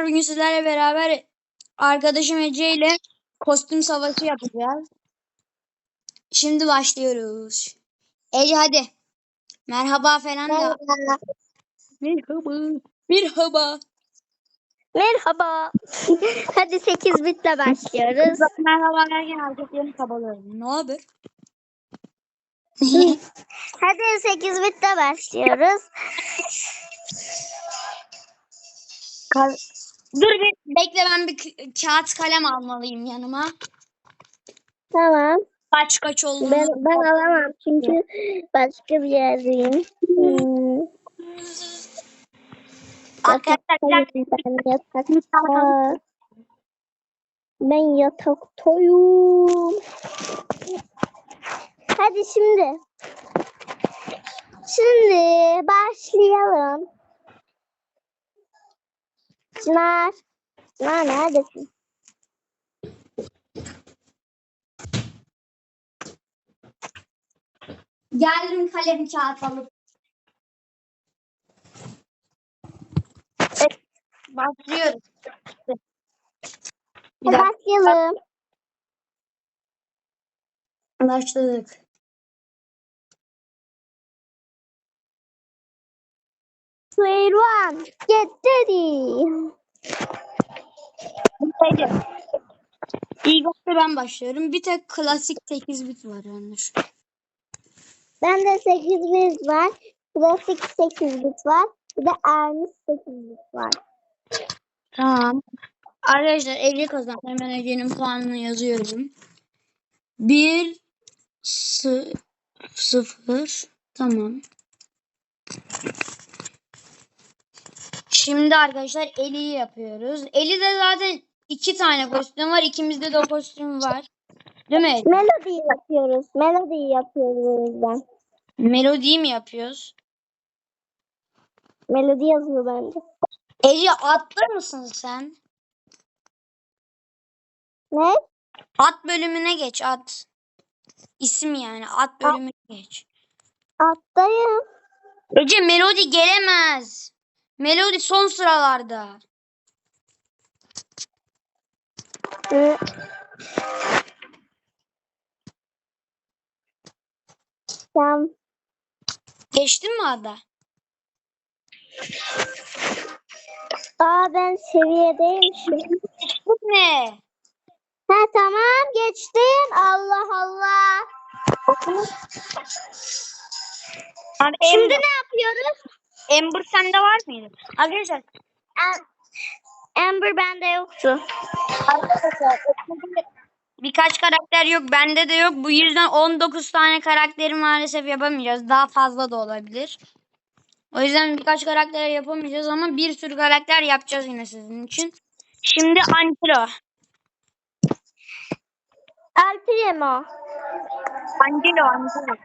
Bugün sizlerle beraber arkadaşım Ece ile kostüm savaşı yapacağız. Şimdi başlıyoruz. Ece hadi. Merhaba falan da. Merhaba. Merhaba. Merhaba. Hadi 8 bitle başlıyoruz. Merhaba derken hareketlerini kabalıyorum. Ne haber? Hadi 8 bitle başlıyoruz. Dur bir bekle ben bir kağıt kalem almalıyım yanıma. Tamam. Kaç kaç olduğunu. Ben, ben alamam çünkü başka bir yerdeyim. Hmm. Arkadaşlar bir dakika. Ben yatakta. Ben yataktayım. Hadi şimdi. Şimdi başlayalım. Çınar. Çınar neredesin? Geldim kalem kağıt alıp. Evet, başlıyoruz. Bir dakika, Başlayalım. başladık. Square one. Get ready. Peki. İlk ben başlıyorum. Bir tek klasik 8 bit var yanlış. Bende 8 bit var. Klasik 8 bit var. Bir de Ermiş 8 bit var. Tamam. Arkadaşlar Ece kazandı. Hemen Ece'nin puanını yazıyorum. 1 0 Tamam. Şimdi arkadaşlar Eli'yi yapıyoruz. Eli'de zaten iki tane kostüm var. İkimizde de o kostüm var. Değil mi? Melody yapıyoruz. Melody yapıyoruz o yüzden. Melodiyi mi yapıyoruz? Melody yazıyor bende. Ece atlı mısın sen? Ne? At bölümüne geç at. İsim yani at bölümüne geç. Alttayım. Ece Melodi gelemez. Melodi son sıralarda. Hı. Tamam. Geçtin mi ada? Aa ben seviyedeymişim. Bu ne? Ha tamam geçtim. Allah Allah. Abi Şimdi ne yapıyoruz? Ember sende var mıydı? Arkadaşlar, Am- Amber bende yoktu. arkadaşlar birkaç karakter yok. Bende de yok. Bu yüzden 19 tane karakteri maalesef yapamayacağız. Daha fazla da olabilir. O yüzden birkaç karakter yapamayacağız ama bir sürü karakter yapacağız yine sizin için. Şimdi Angelo. El Primo. Angelo, Angelo.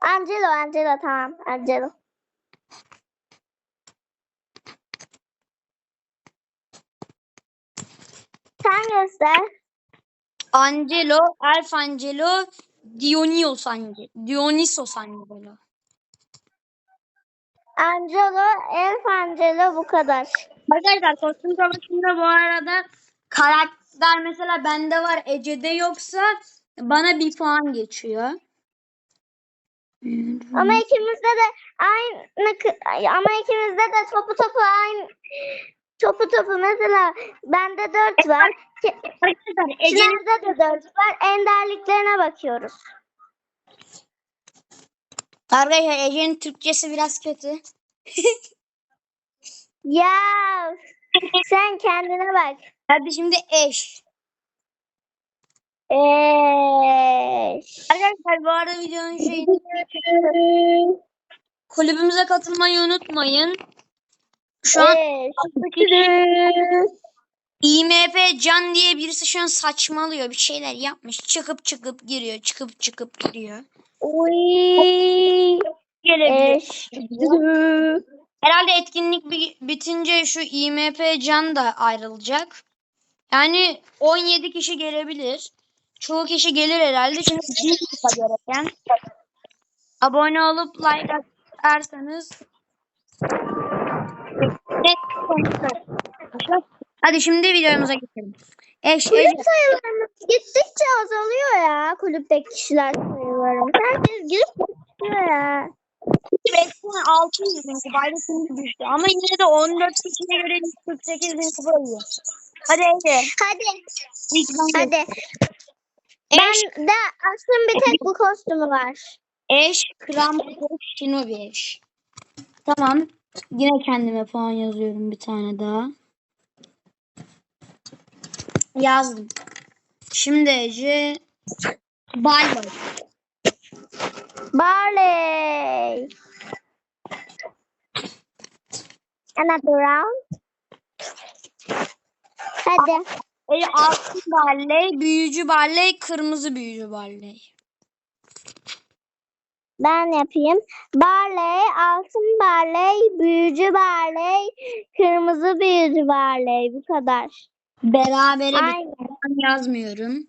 Angelo, Angelo tamam. Angelo. Sen göster. Angelo, Elf Angelo, Dionysos Angelo. Dionysos Angelo. Angelo, Elf Angelo bu kadar. Arkadaşlar kostüm savaşında bu arada karakter mesela bende var Ece'de yoksa bana bir puan geçiyor. Ama ikimizde de aynı ama ikimizde de topu topu aynı topu topu mesela bende 4 var. Arkadaşlar da 4 var. Enderliklerine bakıyoruz. Arkadaşlar Ece'nin Türkçesi biraz kötü. Ya sen kendine bak. Hadi şimdi eş. Eş. Arkadaşlar bu arada videonun şeyini kulübümüze katılmayı unutmayın. Şu an Eş. IMF Can diye birisi şu an saçmalıyor. Bir şeyler yapmış. Çıkıp çıkıp giriyor. Çıkıp çıkıp giriyor. Uy. Gelebilir. Herhalde etkinlik bi- bitince şu IMF Can da ayrılacak. Yani 17 kişi gelebilir. Çoğu kişi gelir herhalde. Çünkü bir kısa gereken. Abone olup like atarsanız. Hadi şimdi videomuza geçelim. Eş, Kulüp Ece, sayılarımız gittikçe azalıyor ya kulüpteki kişiler sayılarım. Herkes girip konuşuyor ya. Eskiden 600 bin kupaydı şimdi düştü. Ama yine de 14 kişiye göre 148 bin yiyor. Hadi Ece. Hadi. Hadi. Eş, Ben de aslında bir tek bu kostümü var. eş, Krampus, Shinobi eş. Tamam. Yine kendime puan yazıyorum bir tane daha. Yazdım. Şimdi Ece. Bay. Barley. Another round. Hadi. Ece altın barley, büyücü barley, kırmızı büyücü barley. Ben yapayım. Barley, altın barley, büyücü barley, kırmızı büyücü barley. Bu kadar. Berabere bir Aynen. puan yazmıyorum.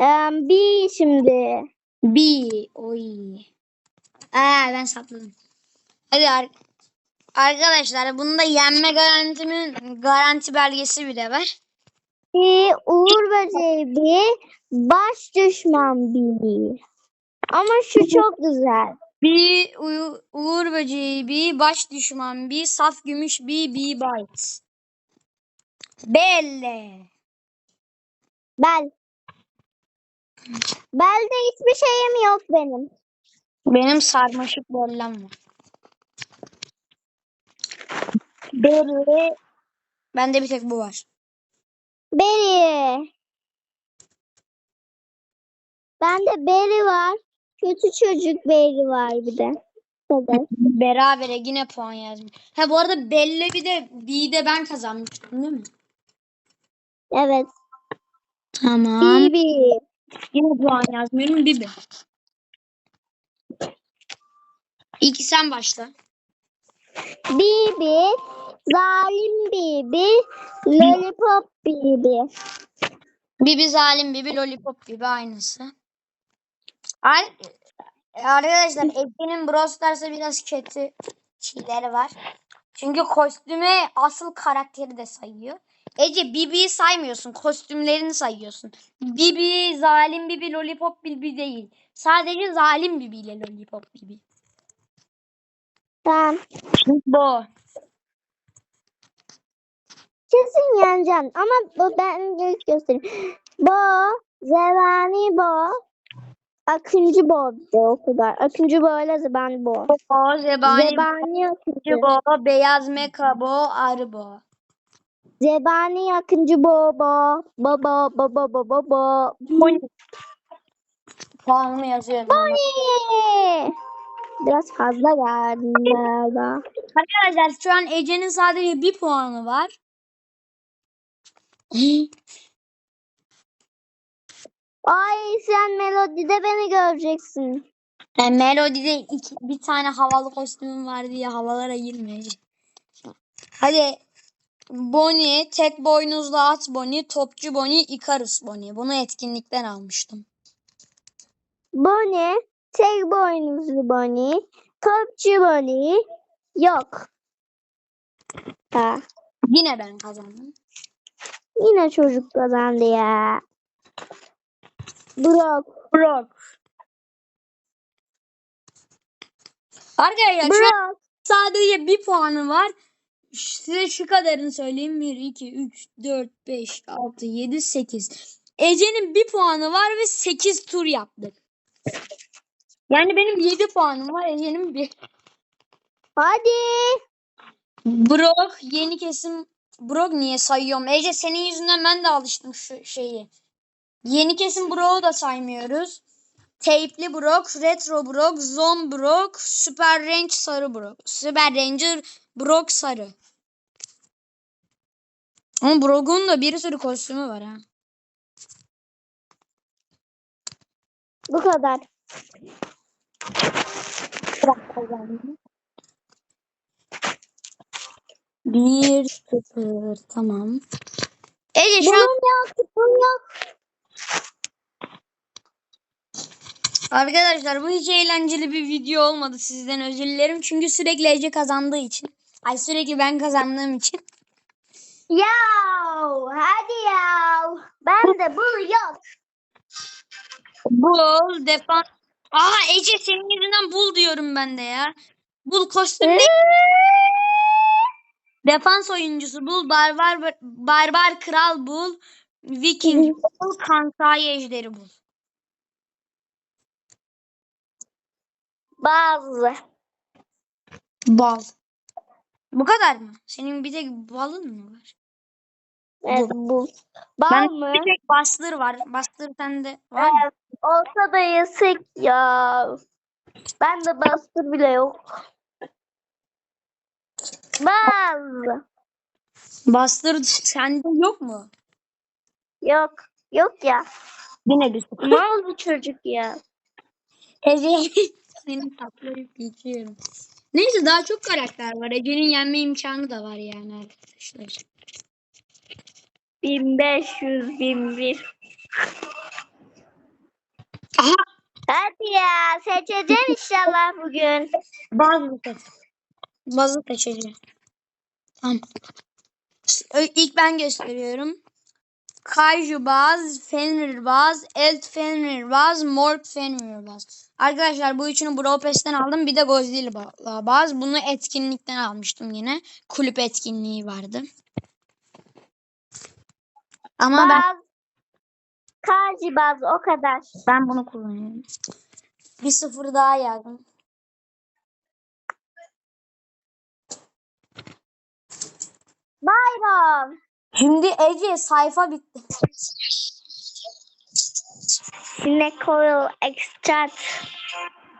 Ee, bir şimdi. Bir. Oy. Aa, ben sapladım. Hadi ar- arkadaşlar bunda yenme garantimin garanti belgesi bile var. Bir uğur böceği baş düşman bir. Ama şu çok güzel. Bir uyu- uğur böceği, bir baş düşman, bir saf gümüş, bir bir bite. Belle. Bel. Belde hiçbir şeyim yok benim. Benim sarmaşık bellem var. Beri. Bende bir tek bu var. Beri. Bende Beri var. Kötü çocuk Beri var bir de. Kadar. Berabere yine puan yazmış. Ha bu arada Belle bir de bir de ben kazanmıştım değil mi? Evet. Tamam. Bibi. Yine puan yazmıyorum. Bibi. İlk sen başla. Bibi. Zalim Bibi. Lollipop Bibi. Bibi zalim, Bibi lollipop gibi aynısı. Ar- Arkadaşlar Ece'nin Brawl biraz kötü şeyleri var. Çünkü kostüme asıl karakteri de sayıyor. Ece Bibi'yi saymıyorsun. Kostümlerini sayıyorsun. Bibi, zalim Bibi, lollipop Bibi değil. Sadece zalim Bibi ile lollipop Bibi. Tamam. Bu. Kesin yeneceksin ama bu ben ilk göstereyim. Bo, Zevani Bo, Akıncı Bo bir de o kadar. Akıncı Bo ile Zebani Bo. O, zebani, Zebani Akıncı. bo, beyaz meka bo, arı bo. Zebani Akıncı Bo Bo. Bo Bo Bo Bo Bo Bo Bo. Boni. Puanımı yazıyorum. Boni. Biraz fazla geldi galiba. Arkadaşlar şu an Ece'nin sadece bir puanı var. Ay sen melodide beni göreceksin. Yani Melody'de iki, bir tane havalı kostümüm var diye havalara girmeyecek. Hadi Bonnie, tek boynuzlu at Bonnie, topçu Bonnie, Icarus Bonnie. Bunu etkinlikten almıştım. Boni, tek boynuzlu Boni, topçu Boni, yok. Ha, Yine ben kazandım. Yine çocuk kazandı ya. Brock, Brock. Arkadaşlar şu an sadece bir puanı var. Size şu kadarını söyleyeyim. 1, 2, 3, 4, 5, 6, 7, 8. Ece'nin bir puanı var ve 8 tur yaptık. Yani benim 7 puanım var. Ece'nin bir. Hadi. Brock yeni kesim. Brock niye sayıyorum? Ece senin yüzünden ben de alıştım şu şeyi. Yeni kesim Brock'u da saymıyoruz. Teypli Brock, Retro Brock, Zone Brock, Super Range Sarı Brock. Super Ranger Brock Sarı. Ama Brock'un da bir sürü kostümü var ha. Bu kadar. Bir sıfır tamam. Ece şu an Bunun yok, bunun yok. Arkadaşlar bu hiç eğlenceli bir video olmadı sizden özür dilerim. Çünkü sürekli Ece kazandığı için. Ay sürekli ben kazandığım için. Ya hadi ya. Ben de bu yok. Bul, defans. Aa Ece senin yüzünden bul diyorum ben de ya. Bul kostüm değil. Defans oyuncusu bul. Barbar barbar kral bul. Viking bul. Kansai ejderi bul. Bazı. Bal. Bu kadar mı? Senin bir tek balın mı var? Evet bu. Bal Ben mı? bir tek bastır var. Bastır sende var mı? Evet, olsa da yesek ya. Ben de bastır bile yok. Bal. Bastır sende yok mu? Yok. Yok ya. Yine bir Ne oldu çocuk ya? Ece seni saplayıp geçiyorum. Neyse daha çok karakter var. Ece'nin yenme imkanı da var yani arkadaşlar. 1500 1001. Aha Hadi ya seçeceğim inşallah bugün. bazı seç. Bazı seçeceğim. Tamam. İlk ben gösteriyorum. Kaiju Baz, Fenrir Baz, Elt Fenrir Baz, Morg Fenrir Baz. Arkadaşlar bu üçünü Brawl Pass'ten aldım. Bir de Godzilla Baz. Bunu etkinlikten almıştım yine. Kulüp etkinliği vardı. Ama ben, Baz. Kaci baz o kadar. ben bunu kullanıyorum. Bir sıfır daha yazdım. Bayram. Şimdi Ece sayfa bitti. Sinek oil extract.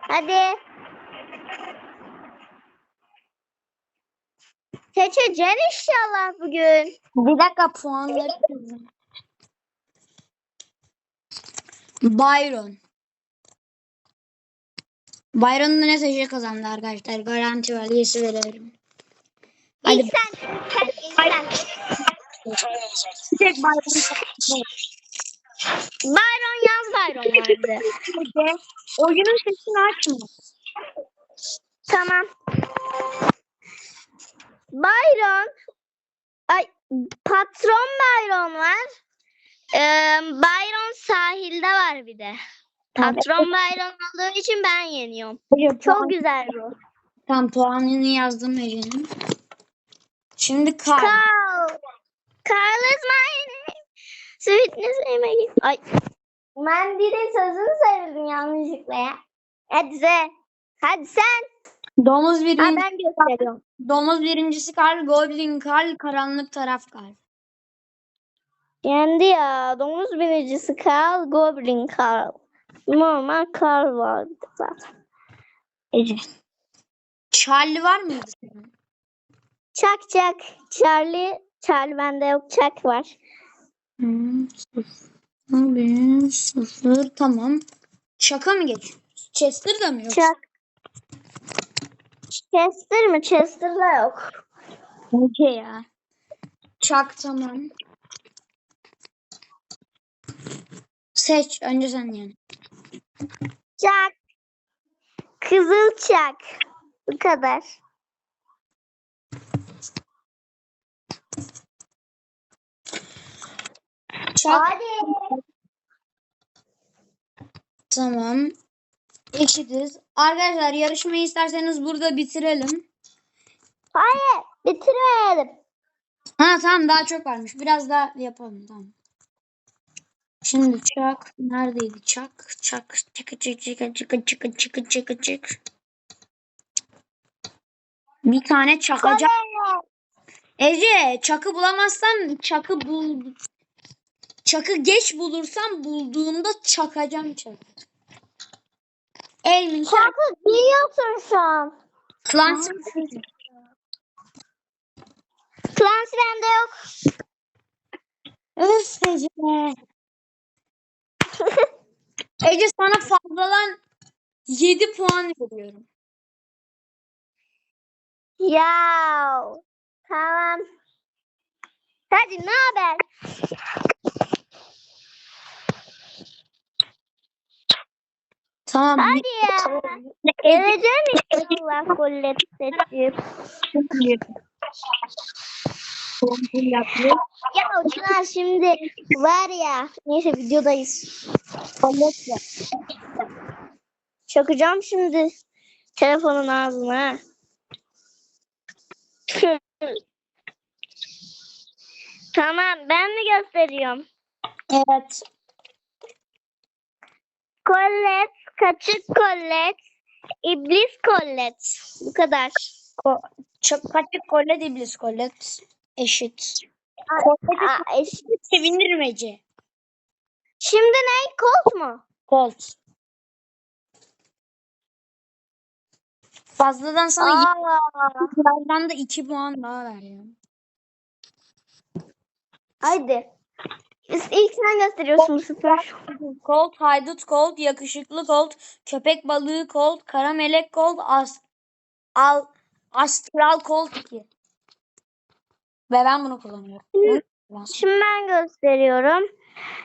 Hadi. Seçeceksin inşallah bugün. Bir dakika puanları. Byron. Byron'un ne seçe kazandı arkadaşlar. Garanti valisi veriyorum. Hadi. İlk sen. Tek Byron Bayron yaz Bayron vardı. Oyunun sesini açma. tamam. Bayron. Ay patron Bayron var. Ee, Bayron sahilde var bir de. Patron Bayron olduğu için ben yeniyorum. Çok Çok güzel bu. Tam puanını yazdım Ece'nin. Şimdi kar. Carl. Carl is my name. Sweetness name. Ay. Ben biri sözünü söyledim yanlışlıkla ya. Hadi sen. Hadi sen. Domuz Ha, birinci, ben gösteriyorum. domuz birincisi Karl, Goblin Karl, karanlık taraf Karl. Yendi ya. Domuz binicisi Carl, Goblin Carl. Normal Carl vardı zaten. Ece. Charlie var mıydı senin? Çak çak. Charlie. Charlie bende yok. Çak var. Hmm, sıfır, sıfır, tamam. Şaka mı geçiyoruz? Chester da mı yok? Çak. Chester mi? Chester'da yok. Ece ya. Çak tamam. Seç. Önce sen yani. Çak. Kızıl çak. Bu kadar. Çak Hadi. tamam. Eşitiz. Arkadaşlar yarışmayı isterseniz burada bitirelim. Hayır. Bitirmeyelim. Ha tamam daha çok varmış. Biraz daha yapalım tamam. Şimdi çak neredeydi çak çak çıkı çıkı çıkı çıkı çıkı çıkı çıkı çık. Bir tane çakacak. Ece çakı bulamazsan çakı bul. Çakı geç bulursam bulduğumda çakacağım çakı. Elmin çak. Çakı biliyorsun şu an. Klan Clancy bende yok. Öf Ece. Ece sana fazladan 7 puan veriyorum. Ya. Tamam. Hadi ne haber? Tamam. Hadi ya. Geleceğim inşallah kollet seçip. Ya Çınar şimdi var ya. Neyse videodayız. Çakacağım şimdi telefonun ağzına. Tamam ben mi gösteriyorum? Evet. Kollet, kaçık kollet, iblis kollet. Bu kadar. Ko çok kaçık kollet iblis kollet eşit. Kollet Aa, eş- sevindirmeci. Şimdi ne? Kolt mu? Colt. Fazladan sana Aa, da 2 puan daha veriyorum. Haydi. İlk sen gösteriyorsun bu sefer. Colt, haydut Colt, yakışıklı Colt, köpek balığı Colt, kara melek Colt, as al astral Colt 2. Ve ben bunu kullanıyorum. Kullansın. Şimdi ben gösteriyorum.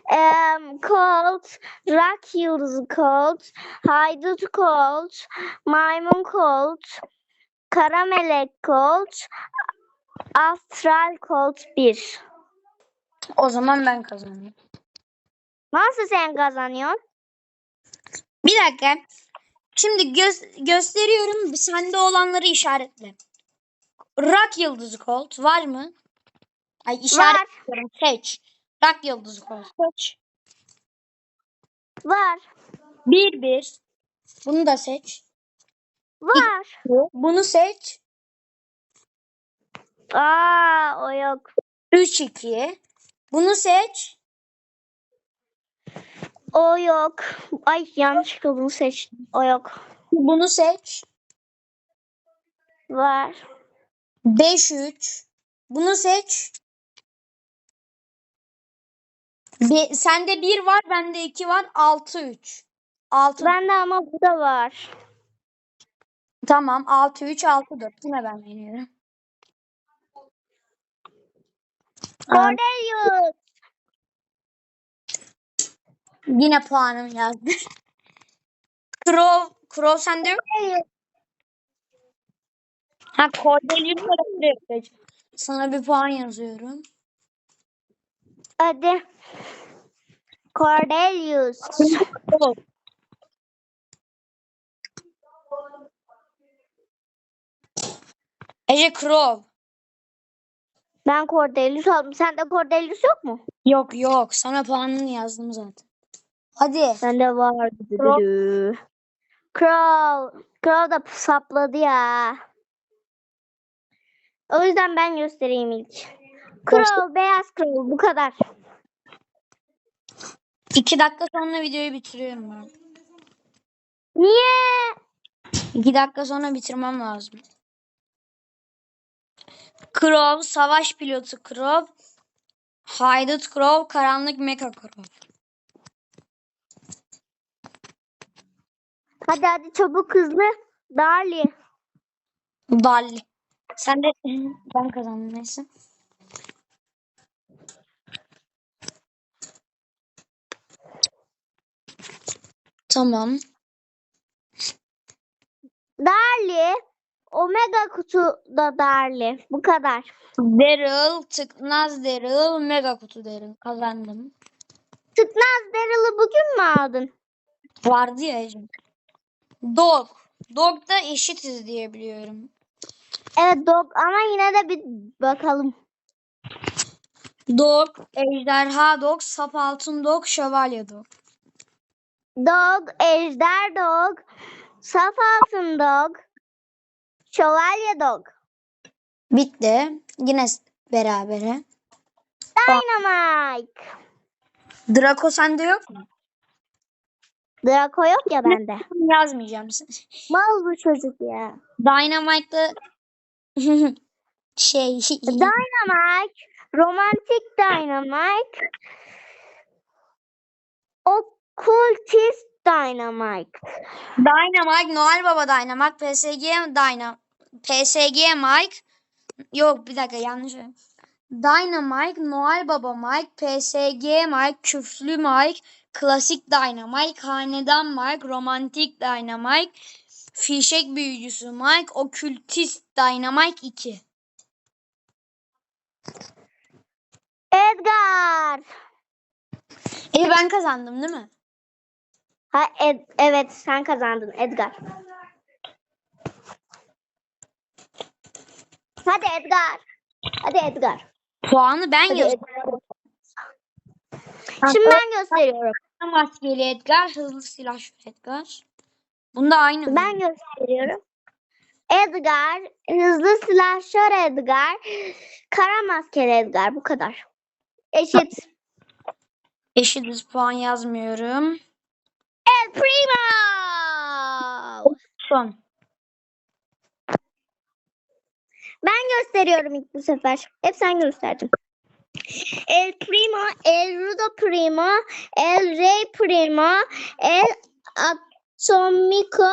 Em, Colt, Rock Yıldızı Colt, Haydut Colt, Maymun Colt, Kara Melek Colt, Astral Colt 1. O zaman ben kazanıyorum. Nasıl sen kazanıyorsun? Bir dakika. Şimdi gö- gösteriyorum. Sende olanları işaretle. Rock yıldızı Colt var mı? Ay işaretliyorum. Seç. Rock yıldızı Colt. Seç. Var. 1 1. Bunu da seç. Var. Bunu seç. Aa, o yok. 3 2. Bunu seç. O yok. Ay yanlışlıkla bunu seçtim. O yok. Bunu seç. Var. 5 3. Bunu seç. Bir, sende 1 var, bende 2 var. 6 3. 6 Bende ama bu da var. Tamam 6 3 6 4. Yine ben yeniyorum. Cordelius. Yine puanım yazdı. Crow, Crow sende yok. Ha Cordelius. Sana bir puan yazıyorum. Hadi. Cordelius. Ece Crow. Ben Cordelius aldım. Sende Cordelius yok mu? Yok yok. Sana puanını yazdım zaten. Hadi. Bende var. Crow. Crow. Crow da sapladı ya. O yüzden ben göstereyim ilk. Crow, beyaz Crow bu kadar. İki dakika sonra videoyu bitiriyorum ben. Niye? İki dakika sonra bitirmem lazım. Crow, savaş pilotu Crow, haydut Crow, karanlık mecha Crow. Hadi hadi çabuk hızlı. Darli. Dalli. Sen de ben kazandım neyse. Tamam. Darli. Omega kutu da Darli. Bu kadar. Daryl, tıknaz Daryl, mega kutu Daryl. Kazandım. Tıknaz Daryl'ı bugün mü aldın? Vardı ya Ece. Dog. Dog da eşitiz diye biliyorum. Evet dog ama yine de bir bakalım. Dog, ejderha dog, sap altın dog, şövalye dog. Dog, ejder dog, saf altın dog, şövalye dog, Bitti. Yine berabere. dynamite. Draco sende yok mu? Draco yok ya bende. Yazmayacağım. Mal bu çocuk ya. Dynamite'da şey Dynamite, romantik dynamite, okkultist dynamite. Dynamite, Noel Baba Dynamite, PSG Dynam PSG Mike. Yok bir dakika yanlış. Dynamite, Noel Baba Mike, PSG Mike, Küflü Mike, klasik Dynamite, hanedan Mike, romantik Dynamite, fişek büyücüsü Mike, okültist Dynamite 2. Edgar. E ben kazandım değil mi? Ha, Ed- evet sen kazandın Edgar. Hadi Edgar. Hadi Edgar. Puanı ben Hadi. Edgar. Şimdi ben gösteriyorum. Maskeli Edgar, hızlı silah Edgar. Bunda aynı? Ben gösteriyorum. Edgar, hızlı silahşör Edgar, kara maskeli Edgar bu kadar. Eşit. Eşitiz puan yazmıyorum. El Primo. Son. Ben gösteriyorum ilk bu sefer. Hep sen gösterdin. El Primo, El Rudo Primo, El Rey Primo, El Atomico,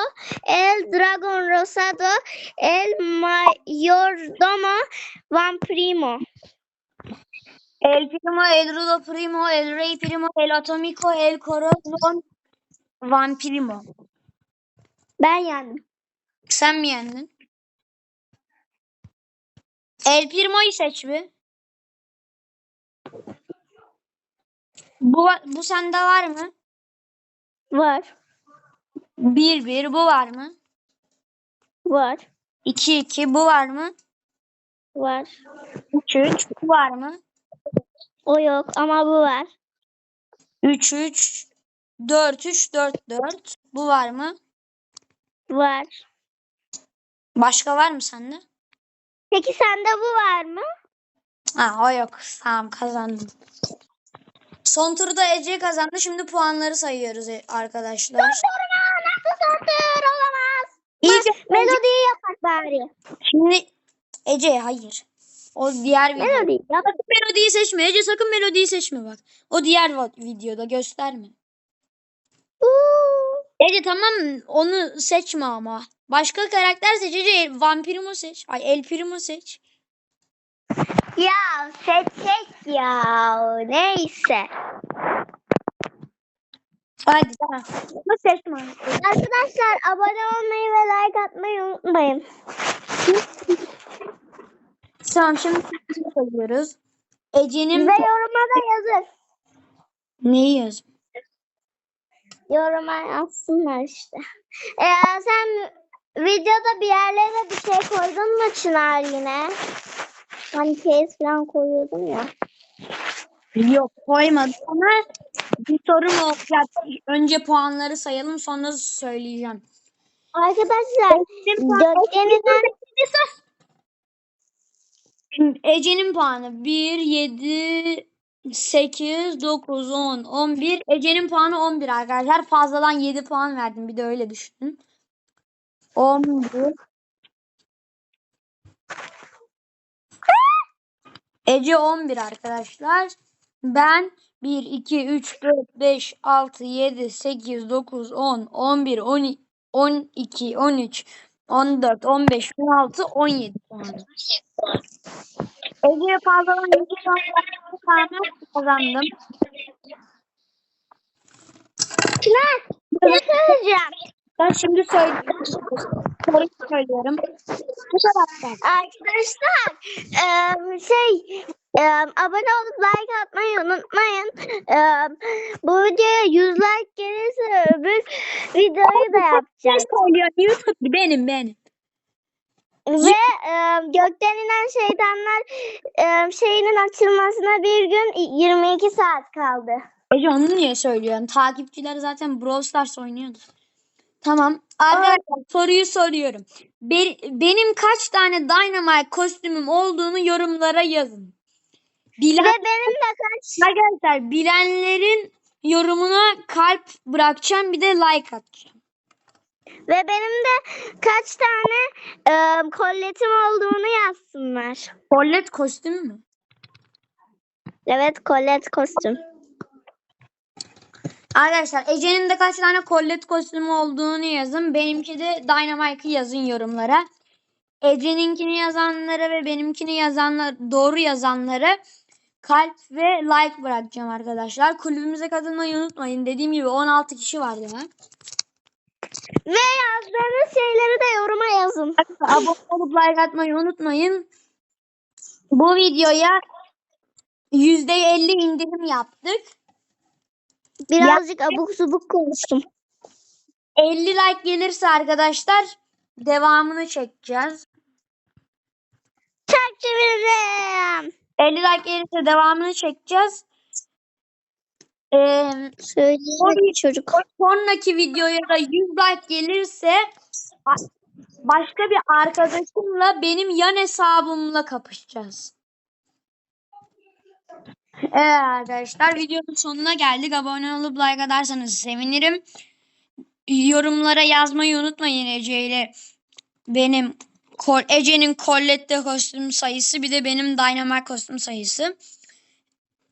El Dragon Rosado, El Mayordomo, Van Primo. El Primo, El Rudo Primo, El Rey Primo, El Atomico, El Corazon, Van Primo. Ben yendim. Sen mi yendin? El Primo'yu seç bir. Bu, bu sende var mı? Var. 1-1 bu var mı? Var. 2-2 bu var mı? Var. 3-3 bu var mı? O yok ama bu var. 3-3 4-3 4-4 bu var mı? Var. Başka var mı sende? Peki sende bu var mı? Ha o yok. Tamam kazandım. Son turda Ece kazandı. Şimdi puanları sayıyoruz e- arkadaşlar. Sorma nasıl satır olamaz. İlk Bak, melodiyi yapak bari. şimdi Ece hayır. O diğer video. Melodi yap. Sakın melodiyi seçme. Ece sakın melodiyi seçme bak. O diğer va- videoda gösterme. Uuu. Ece tamam? Onu seçme ama. Başka karakter seç Ece. Vampirimo seç. Ay El Primo seç. Ya seçecek ya. Neyse. Hadi tamam. Bunu seçme. Arkadaşlar abone olmayı ve like atmayı unutmayın. Tamam şimdi sayıyoruz. Ece'nin Ve yoruma da yazın. neyi yaz? Yoruma yazsınlar işte. Ee, sen videoda bir yerlere bir şey koydun mu Çınar yine? Hani kes falan koyuyordun ya. Yok koymadım ama bir sorum olacak. Önce puanları sayalım sonra söyleyeceğim. Arkadaşlar Şimdi Ece'nin puanı 1, 7, 8, 9, 10, 11. Ece'nin puanı 11 arkadaşlar. Fazladan 7 puan verdim. Bir de öyle düşünün. 11. Ece 11 arkadaşlar. Ben 1, 2, 3, 4, 5, 6, 7, 8, 9, 10, 11, 12, 12, 13, 14, 15, 16, 17 puan. Ege'ye fazladan 7 puan verdim, kazandım. Çınar bir şey söyleyeceğim. Ben şimdi söylüyorum. Soruyu söylüyorum. Bu taraftan. Arkadaşlar şey abone olup like atmayı unutmayın. Bu videoya 100 like gelirse öbür videoyu da yapacağız. YouTube benim benim. Ve eee gökten inen şeytanlar eee, şeyinin açılmasına bir gün 22 saat kaldı. Ece onu niye söylüyorsun? Takipçiler zaten Brawl Stars oynuyordu. Tamam. Arkadaşlar soruyu soruyorum. Be- benim kaç tane Dynamite kostümüm olduğunu yorumlara yazın. Bilen Ve benim de kaç arkadaşlar bilenlerin yorumuna kalp bırakacağım bir de like atacağım. ve benim de kaç tane eee kolletim olduğunu yazsınlar. Colette kostümü mü? Evet kollet kostüm. Arkadaşlar Ece'nin de kaç tane Colette kostümü olduğunu yazın. Benimki de Dynamite'ı yazın yorumlara. Ece'ninkini yazanlara ve benimkini yazanlar doğru yazanlara kalp ve like bırakacağım arkadaşlar. Kulübümüze katılmayı unutmayın. Dediğim gibi 16 kişi var ya. Ve yazdığınız şeyleri de yoruma yazın. Abone olup like atmayı unutmayın. Bu videoya %50 indirim yaptık. Birazcık abuk subuk konuştum. 50 like gelirse arkadaşlar devamını çekeceğiz. Çeviririm. 50 like gelirse devamını çekeceğiz. Ee, Söyleyeyim çocuk. sonraki videoya da 100 like gelirse başka bir arkadaşımla benim yan hesabımla kapışacağız. Evet arkadaşlar videonun sonuna geldik. Abone olup like atarsanız sevinirim. Yorumlara yazmayı unutmayın Ece ile benim Ece'nin Colette'de kostüm sayısı bir de benim Dynamite kostüm sayısı.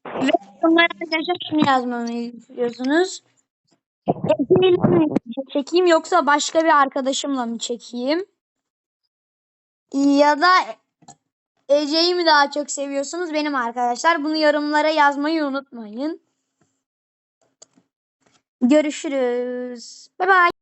Ve bunları arkadaşlar şunu yazmamı istiyorsunuz. Ece ile mi çekeyim yoksa başka bir arkadaşımla mı çekeyim? Ya da Ece'yi mi daha çok seviyorsunuz benim arkadaşlar? Bunu yorumlara yazmayı unutmayın. Görüşürüz. Bye bye.